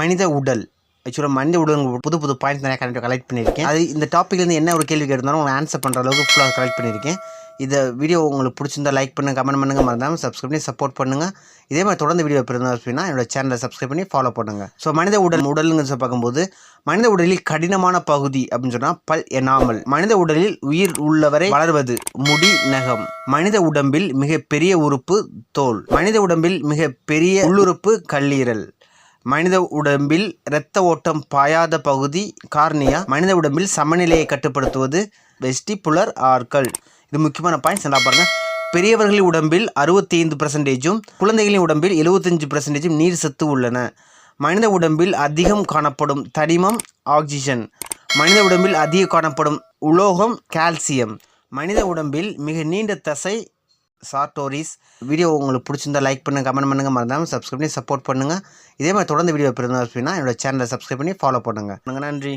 மனித உடல். ஆக்சுவலாக மனித உடல் புது புது பாயிண்ட்ஸ் நிறைய கனெக்ட் கலெக்ட் பண்ணியிருக்கேன். அது இந்த டாப்பிக்லேருந்து என்ன ஒரு கேள்வி கேட்டிருந்தாலும் உங்களை ஆன்சர் பண்ணுற அளவுக்கு ஃபுல்லாக கலெக்ட் பண்ணியிருக்கேன். இந்த வீடியோ உங்களுக்கு பிடிச்சிருந்தா லைக் பண்ணுங்கள் கமெண்ட் பண்ணுங்கள் மறந்தாமல் சப்ஸ்கிரைப் பண்ணி சப்போர்ட் பண்ணுங்கள் இதே மாதிரி தொடர்ந்து வீடியோ பிறந்தா அப்படின்னா என்னோட சேனலை சப்ஸ்கிரைப் பண்ணி ஃபாலோ பண்ணுங்கள் ஸோ மனித உடல் உடலுங்க சொல்லி பார்க்கும்போது மனித உடலில் கடினமான பகுதி அப்படின்னு சொன்னால் பல் எனாமல் மனித உடலில் உயிர் உள்ளவரை வளர்வது முடி நகம். மனித உடம்பில் மிக பெரிய உறுப்பு தோல். மனித உடம்பில் மிக பெரிய உள்ளுறுப்பு கல்லீரல். மனித உடம்பில் இரத்த ஓட்டம் பாயாத பகுதி கார்னியா. மனித உடம்பில் சமநிலையை கட்டுப்படுத்துவது வெஸ்டிபுலர் ஆர்கள் இது முக்கியமான பாயிண்ட்ஸ் நல்லா பாருங்க. பெரியவர்களின் உடம்பில் அறுபத்தி ஐந்து பர்சன்டேஜும் குழந்தைகளின் உடம்பில் எழுபத்தஞ்சு பர்சன்டேஜும் நீர் சத்து உள்ளன. மனித உடம்பில் அதிகம் காணப்படும் தனிமம் ஆக்சிஜன் மனித உடம்பில் அதிகம் காணப்படும் உலோகம் கால்சியம் மனித உடம்பில் மிக நீண்ட தசை சார்டோரிஸ் வீடியோ உங்களுக்கு பிடிச்சிருந்தா லைக் பண்ணுங்கள் கமெண்ட் பண்ணுங்கள் மறந்தாமல் சப்ஸ்கிரைப் பண்ணி சப்போர்ட் பண்ணுங்கள் இதே மாதிரி தொடர்ந்து வீடியோ பிறந்தா அப்படின்னா என்னோட சேனலை சப்ஸ்கிரைப் பண்ணி ஃபாலோ பண்ணுங்கள் நன்றி.